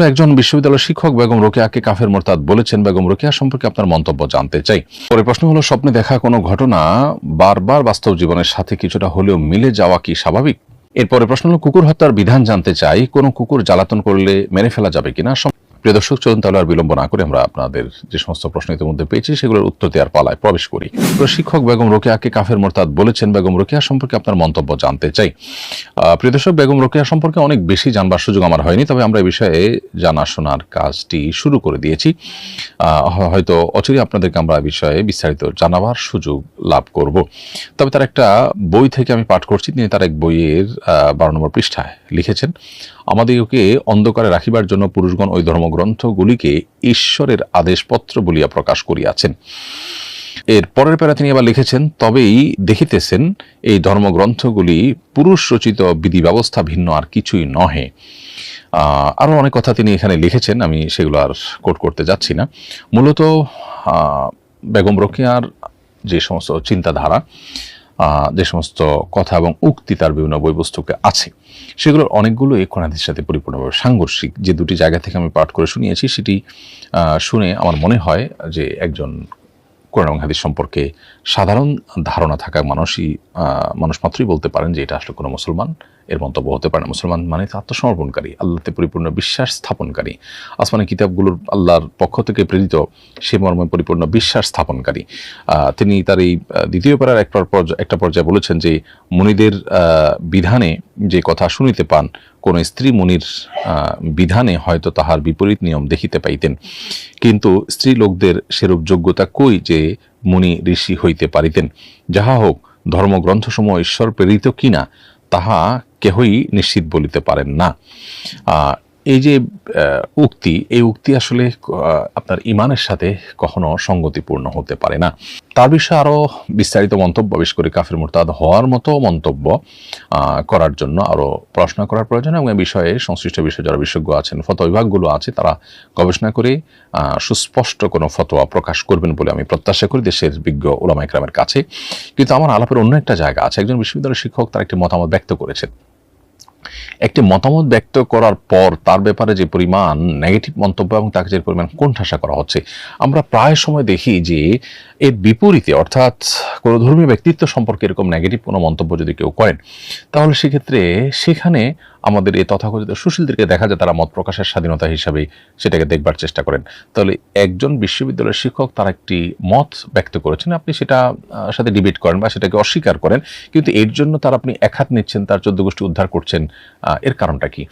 হলো একজন বিশ্ববিদ্যালয়ের শিক্ষক বেগম রোকেয়াকে কাফের মোরতাদ বলেছেন। বেগম রোকেয়া সম্পর্কে আপনার মন্তব্য জানতে চাই। পরে প্রশ্ন হলো, স্বপ্নে দেখা কোনো ঘটনা বারবার বাস্তব জীবনের সাথে কিছুটা হলেও মিলে যাওয়া কি স্বাভাবিক? এরপরে প্রশ্ন হলো, কুকুর হত্যার বিধান জানতে চাই, কোনো কুকুর জ্বালাতন করলে মেরে ফেলা যাবে কিনা? প্রিয় দর্শক, চলুন তাহলে আর বিলম্ব না করে আমরা আপনাদের যে সমস্ত প্রশ্ন ইতিমধ্যে পেয়েছি, সেগুলোর উত্তর দেওয়ার পালায় প্রবেশ করি। তো শিক্ষক বেগম রোকেয়াকে কাফের মোরতাদ বলেছেন। বেগম রোকেয়া সম্পর্কে আপনার মন্তব্য জানতে চাই। প্রিয় দর্শক, বেগম রোকেয়া সম্পর্কে অনেক বেশি জানবার সুযোগ আমার হয়নি, তবে আমরা এই বিষয়ে জানাশোনার কাজটি শুরু করে দিয়েছি। হয়তো অচিরে আপনাদেরকে আমরা বিষয়ে বিস্তারিত জানাবার সুযোগ লাভ করব। তবে তার একটা বই থেকে আমি পাঠ করছি। তিনি তার এক বইয়ের বারো নম্বর পৃষ্ঠায় লিখেছেন। আমাদিগকে অন্ধকারে রাখিবার জন্য পুরুষগণ ওই ধর্মগ্রন্থগুলিকে ঈশ্বরের আদেশপত্র বলিয়া প্রকাশ করিয়াছেন। এর পরের প্যারা তিনি আবার লিখেছেন, তবেই দেখিতেছেন, এই ধর্মগ্রন্থগুলি পুরুষ রচিত বিধি ব্যবস্থা ভিন্ন আর কিছুই নহে। আরও অনেক কথা তিনি এখানে লিখেছেন, আমি সেগুলো আর কোট করতে যাচ্ছি না। মূলত বেগম রোকেয়ার যে সমস্ত চিন্তাধারা যে সমস্ত কথা এবং উক্তি তার বিভিন্ন বই আছে, সেগুলোর অনেকগুলো এই কোরআনের সাথে পরিপূর্ণভাবে সাংঘর্ষিক। যে দুটি জায়গা থেকে আমি পাঠ করে শুনিয়েছি, সেটি শুনে আমার মনে হয় যে একজন কোরআন এবং হাদিস সম্পর্কে সাধারণ ধারণা থাকা মানুষই মানুষ মাত্রই বলতে পারেন যে এটা আসলে কোনো মুসলমান, এর মন্তব্য হতে পারে না। মুসলমান মানে আত্মসমর্পণকারী, আল্লাহতে পরিপূর্ণ বিশ্বাস স্থাপনকারী। আসমানি কিতাবগুলোর আল্লাহর পক্ষ থেকে প্রেরিত, সে মর্মে পরিপূর্ণ বিশ্বাস স্থাপনকারী। তিনি তার এই দ্বিতীয় পাড়ার এক একটা পর্যায়ে বলেছেন যে, মুনিদের বিধানে যে কথা শুনিতে পান কোন স্ত্রী মুনির বিধানে হয়তো তাহার বিপরীত নিয়ম দেখিতে পাইতেন। কিন্তু স্ত্রী লোকদের সেরূপ যোগ্যতা কই যে মুনি ঋষি হইতে পারিতেন? যাহা হোক ধর্মগ্রন্থসমূহ ঈশ্বর প্রেরিত কিনা, তাহা কেহই নিশ্চিত বলিতে পারেন না। এই যে উক্তি, এই উক্তি আসলে আপনার ইমানের সাথে কখনো সঙ্গতিপূর্ণ হতে পারে না। তার বিষয়ে আরও বিস্তারিত মন্তব্য, বিশেষ করে কাফির মুরতাদ হওয়ার মতো মন্তব্য করার জন্য আরও পড়াশোনা করার প্রয়োজন এবং এই বিষয়ে সংশ্লিষ্ট বিষয়ে যারা বিশেষজ্ঞ আছেন, ফতোয়া বিভাগগুলো আছে, তারা গবেষণা করে সুস্পষ্ট কোনো ফতোয়া প্রকাশ করবেন বলে আমি প্রত্যাশা করি দেশের বিজ্ঞ ওলামা ইকরামের কাছে। কিন্তু আমার আলাপের অন্য একটা জায়গা আছে। একজন বিশ্ববিদ্যালয়ের শিক্ষক তার একটি মতামত ব্যক্ত করেছেন। একটি মতামত ব্যক্ত করার পর তার ব্যাপারে যে পরিমাণ নেগেটিভ মন্তব্য এবং তাকে যে পরিমাণ কোণঠাসা করা হচ্ছে, আমরা প্রায় সময় দেখি যে এর বিপরীতে, অর্থাৎ কোনো ধর্মীয় ব্যক্তিত্ব সম্পর্কে এরকম নেগেটিভ কোনো মন্তব্য যদি কেউ করেন, তাহলে সেক্ষেত্রে সেখানে আমাদের এই তথাকথিত সুশীলদেরকে দেখা যায় তারা মত প্রকাশের স্বাধীনতা হিসাবে সেটাকে দেখবার চেষ্টা করেন। তাহলে একজন বিশ্ববিদ্যালয়ের শিক্ষক তার একটি মত ব্যক্ত করেছেন, আপনি সেটা সাথে ডিবেট করেন বা সেটাকে অস্বীকার করেন, কিন্তু এর জন্য তার আপনি একহাত নিচ্ছেন, তার চোদ্দ গোষ্ঠী উদ্ধার করছেন এর কারণটা কি?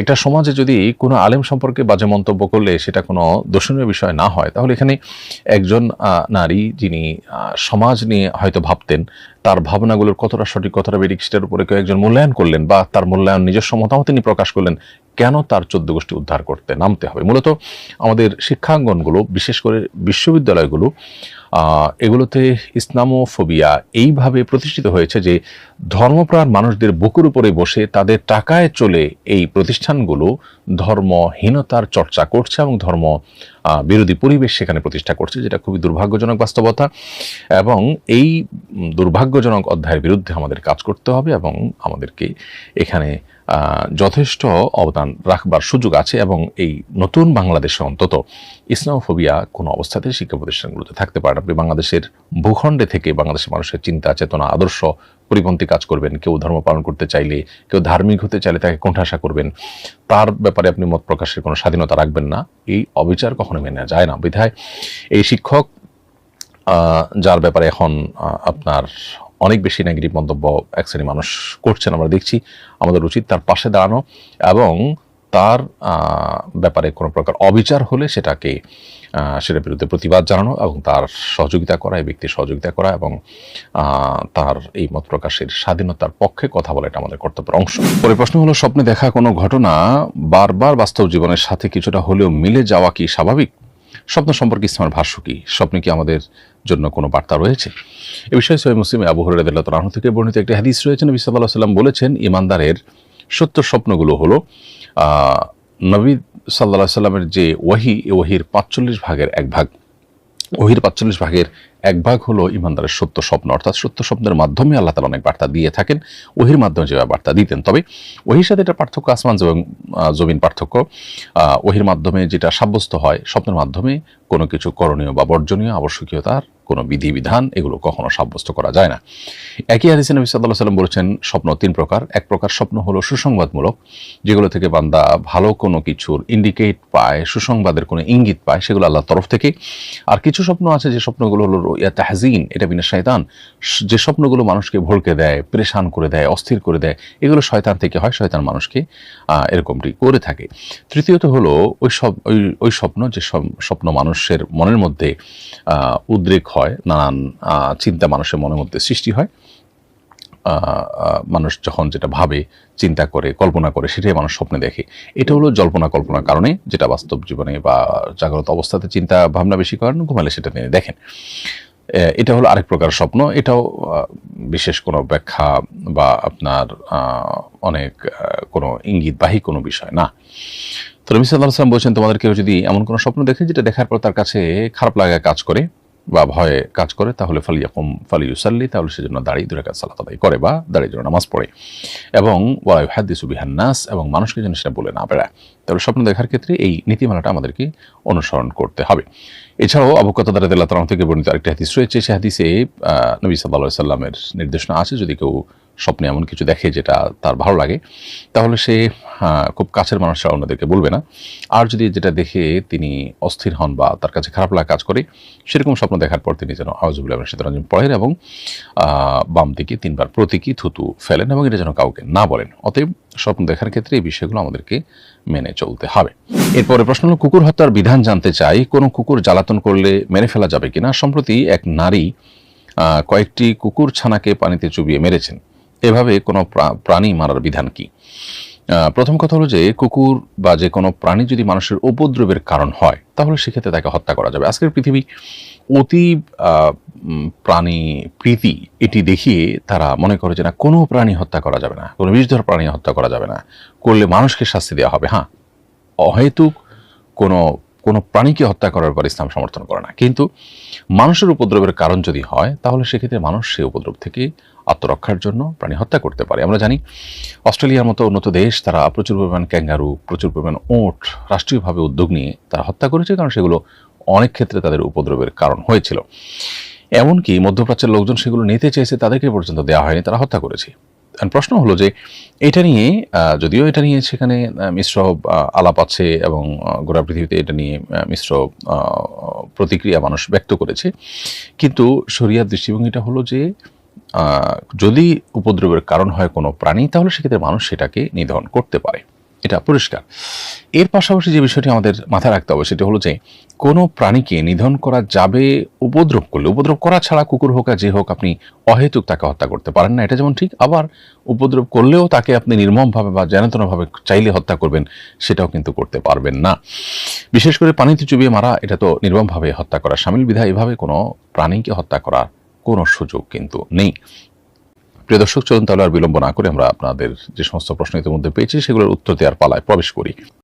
একটা সমাজে যদি কোনো আলেম সম্পর্কে বাজে মন্তব্য করলে সেটা কোনো দর্শনীয় বিষয় না হয়, তাহলে এখানে একজন নারী যিনি সমাজ নিয়ে হয়তো ভাবতেন তার ভাবনাগুলোর কতটা সঠিক, কতটা বেরিক সেটার উপরে কেউ একজন মূল্যায়ন করলেন বা তার মূল্যায়ন নিজস্ব মতামত তিনি প্রকাশ করলেন কেন তার চোদ্দ গোষ্ঠী উদ্ধার করতে নামতে হবে? মূলত আমাদের শিক্ষাঙ্গনগুলো, বিশেষ করে বিশ্ববিদ্যালয়গুলো এগুলোতে ইসলামোফোবিয়া এইভাবে প্রতিষ্ঠিত হয়েছে যে ধর্মপ্রাণ মানুষদের বুকের উপরে বসে তাদের টাকায় চলে এই প্রতিষ্ঠানগুলো ধর্মহীনতার চর্চা করছে এবং ধর্ম বিরোধী পরিবেশ সেখানে প্রতিষ্ঠা করছে, যেটা খুবই দুর্ভাগ্যজনক বাস্তবতা। এবং এই দুর্ভাগ্যজনক অধ্যায়ের বিরুদ্ধে আমাদের কাজ করতে হবে এবং আমাদেরকে এখানে যথেষ্ট অবদান রাখবার সুযোগ আছে এবং এই নতুন বাংলাদেশে অন্তত ইসলামোফোবিয়া কোনো অবস্থাতেই শিক্ষা প্রতিষ্ঠানগুলোতে থাকতে পারে আপনি বাংলাদেশের ভূখণ্ডে থেকে বাংলাদেশের মানুষের চিন্তা, চেতনা, আদর্শ পরিপন্থী কাজ করবেন, কেউ ধর্ম পালন করতে চাইলে, কেউ ধার্মিক হতে চাইলে তাকে কোণঠাসা করবেন। তার ব্যাপারে আপনি মত প্রকাশের কোনো স্বাধীনতা রাখবেন না। এই অবিচার কখনো মেনে যায় না। বিধায় এই শিক্ষক যার ব্যাপারে এখন আপনার অনেক বেশি নেগেটিভ মন্তব্য এক শ্রেণি মানুষ করছেন, আমরা দেখছি আমাদের উচিত তার পাশে দাঁড়ানো এবং তার ব্যাপারে কোনো প্রকার অবিচার হলে সেটাকে সেটার বিরুদ্ধে প্রতিবাদ জানানো এবং তার সহযোগিতা করা, এই ব্যক্তির সহযোগিতা করা এবং তার এই মত প্রকাশের স্বাধীনতার পক্ষে কথা বলা এটা আমাদের কর্তব্যের অংশ। পরে প্রশ্ন হলো, স্বপ্নে দেখা কোনো ঘটনা বারবার বাস্তব জীবনের সাথে কিছুটা হলেও মিলে যাওয়া কি স্বাভাবিক? স্বপ্ন সম্পর্কে ইসলামের ভাষ্য কি? স্বপ্নে কি আমাদের জন্য কোনো বার্তা রয়েছে? এ বিষয়ে সৈয় মুসলিম আবু হরিদুল্লাহ তালাহ থেকে বর্ণিত একটি হাদিস রয়েছেন নবী সাল্লাহ সাল্লাম বলেছেন, ইমানদারের সত্য স্বপ্নগুলো হলো নবী সাল্লাহ সাল্লামের যে ওয়াহি, এ ওয়াহির পাঁচচল্লিশ ভাগের এক ভাগ। ওহির পাঁচচল্লিশ ভাগের এক ভাগ হলো ইমানদারের সত্য স্বপ্ন। অর্থাৎ সত্য স্বপ্নের মাধ্যমে আল্লাহ তালা অনেক বার্তা দিয়ে থাকেন, ওহির মাধ্যমে যেভাবে বার্তা দিতেন। তবে ওহির সাথে এটা পার্থক্য আসমান এবং জমিন পার্থক্য। ওহির মাধ্যমে যেটা সাব্যস্ত হয়, স্বপ্নের মাধ্যমে কোনো কিছু করণীয় বা বর্জনীয় আবশ্যকীয়তার কোনো বিধিবিধান এগুলো কখনো সাব্যস্ত করা যায় না। একই হাদিসে নবী সাল্লাহ সাল্লাম বলেছেন, স্বপ্ন তিন প্রকার। এক প্রকার স্বপ্ন হলো সুসংবাদমূলক, যেগুলো থেকে বান্দা ভালো কোনো কিছুর ইন্ডিকেট পায়, সুসংবাদের কোনো ইঙ্গিত পায়, সেগুলো আল্লাহর তরফ থেকে। আর কিছু স্বপ্ন আছে যে স্বপ্নগুলো হলো ইয়া তাহজিন, এটা বিনা শয়তান। যে স্বপ্নগুলো মানুষকে ভড়কে দেয়, পরেশান করে দেয়, অস্থির করে দেয়, এগুলো শয়তান থেকে হয়, শয়তান মানুষকে এরকমটি করে থাকে। তৃতীয়ত হলো, ওই সব, ওই ওই স্বপ্ন, যে সব- স্বপ্ন মানুষের মনের মধ্যে উদ্রেক হয়, নানান চিন্তা মানুষের মনের মধ্যে সৃষ্টি হয়। মানুষ যখন যেটা ভাবে, চিন্তা করে, কল্পনা করে, সেটাই মানুষ স্বপ্নে দেখে। এটা হলো জল্পনা কল্পনার কারণে, যেটা বাস্তব জীবনে বা জাগ্রত অবস্থাতে চিন্তা ভাবনা বেশি করেন, ঘুমালে সেটা নিয়ে দেখেন। এটা হলো আরেক প্রকার স্বপ্ন। এটাও বিশেষ কোনো ব্যাখ্যা বা আপনার অনেক কোনো ইঙ্গিত ইঙ্গিতবাহী কোনো বিষয় না। তো রবি সাল্লাহ সাল্লাম বলছেন, তোমাদের কেউ যদি এমন কোনো স্বপ্ন দেখে যেটা দেখার পর তার কাছে খারাপ লাগা কাজ করে বা ভয়ে কাজ করে, তাহলে ফালিয়াকুম ফালিউসাল্লি তাহলে সেজন্য দাঁড়িয়ে দূরে কাজ সালাত আদায় করে বা দাঁড়িয়ে জন্য নামাজ পড়ে। এবং ওয়াই হাদিস বিহান্নাস এবং মানুষকে যেন সেটা বলে না বেড়ায়। তাহলে স্বপ্ন দেখার ক্ষেত্রে এই নীতিমালাটা আমাদেরকে অনুসরণ করতে হবে। এছাড়াও আবুকত তালাম থেকে বর্ণিত আরেকটি হাদিস রয়েছে। সে হাদিসে নবী সাল্লাহ সাল্লামের নির্দেশনা আছে, যদি কেউ স্বপ্নে এমন কিছু দেখে যেটা তার ভালো লাগে, তাহলে সে খুব কাছের মানুষরা অন্যদেরকে বলবে না। আর যদি যেটা দেখে তিনি অস্থির হন বা তার কাছে খারাপ লাগা কাজ করে, সেরকম স্বপ্ন দেখার পর তিনি যেন আওয়াজুবুল্লাহ শীতরঞ্জন পড়েন এবং বাম দিকে তিনবার প্রতীকী থুতু ফেলেন এবং এটা যেন কাউকে না বলেন। অতএব স্বপ্ন দেখার ক্ষেত্রে এই বিষয়গুলো আমাদেরকে মেনে চলতে হবে। এরপরে প্রশ্ন হলো, কুকুর হত্যার বিধান জানতে চাই, কোনো কুকুর জ্বালাতন করলে মেনে ফেলা যাবে কিনা? সম্প্রতি এক নারী কয়েকটি কুকুর ছানাকে পানিতে চুবিয়ে মেরেছেন। এভাবে কোনো প্রা- প্রাণী মারার বিধান কি? প্রথম কথা হলো যে, কুকুর বা যে কোনো প্রাণী যদি মানুষের উপদ্রবের কারণ হয়, তাহলে সেক্ষেত্রে তাকে হত্যা করা যাবে। আজকের পৃথিবী অতি প্রাণী প্রীতি এটি দেখিয়ে তারা মনে করে যে, না, কোনো প্রাণী হত্যা করা যাবে না, কোনো বিষধর প্রাণী হত্যা করা যাবে না। করলে মানুষকে শাস্তি দেওয়া হবে হ্যাঁ। অহেতুক কোনো কোনো প্রাণীকে হত্যা করার পর ইসলাম সমর্থন করে না। কিন্তু মানুষের উপদ্রবের কারণ যদি হয়, তাহলে সেক্ষেত্রে মানুষ সেই উপদ্রব থেকে আত্মরক্ষার জন্য প্রাণী হত্যা করতে পারে। আমরা জানি অস্ট্রেলিয়ার মতো উন্নত দেশ, তারা প্রচুর পরিমাণ ক্যাঙ্গারু, প্রচুর পরিমাণ ওট, রাষ্ট্রীয়ভাবে উদ্যোগ নিয়ে তারা হত্যা করেছে কারণ সেগুলো অনেক ক্ষেত্রে তাদের উপদ্রবের কারণ হয়েছিল। এমনকি মধ্যপ্রাচ্যের লোকজন সেগুলো নিতে চেয়েছে, তাদেরকে পর্যন্ত দেওয়া হয়নি, তারা হত্যা করেছে। প্রশ্ন হলো যে, এটা নিয়ে যদিও এটা নিয়ে সেখানে মিশ্র আলাপ আছে এবং গোড়া পৃথিবীতে এটা নিয়ে মিশ্র প্রতিক্রিয়া মানুষ ব্যক্ত করেছে। কিন্তু শরিয়ার দৃষ্টিভঙ্গিটা হলো যে যদি উপদ্রবের কারণ হয় কোনো প্রাণী, তাহলে সেক্ষেত্রে মানুষ সেটাকে নিধন করতে পারে। এটা পরিষ্কার। এর পাশাপাশি যে বিষয়টি আমাদের মাথায় রাখতে হবে সেটা হলো যে, কোনো প্রাণীকে নিধন করা যাবে উপদ্রব করলে, উপদ্রব করা ছাড়া কুকুর হোক আর যে হোক আপনি অহেতুক তাকে হত্যা করতে পারেন না, এটা যেমন ঠিক, আবার উপদ্রব করলেও তাকে আপনি নির্মমভাবে বা জেনাতনভাবে চাইলে হত্যা করবেন, সেটাও কিন্তু করতে পারবেন না। বিশেষ করে পানিতে চুবিয়ে মারা, এটা তো নির্মমভাবে হত্যা করা সামিল বিধায় এভাবে কোনো প্রাণীকে হত্যা করার কোনো সুযোগ কিন্তু নেই। প্রিয় দর্শক, চলুন তাহলে আর বিলম্ব না করে আমরা আপনাদের যে সমস্ত প্রশ্ন ইতিমধ্যে পেয়েছি, সেগুলোর উত্তর দেওয়ার পালায় প্রবেশ করি।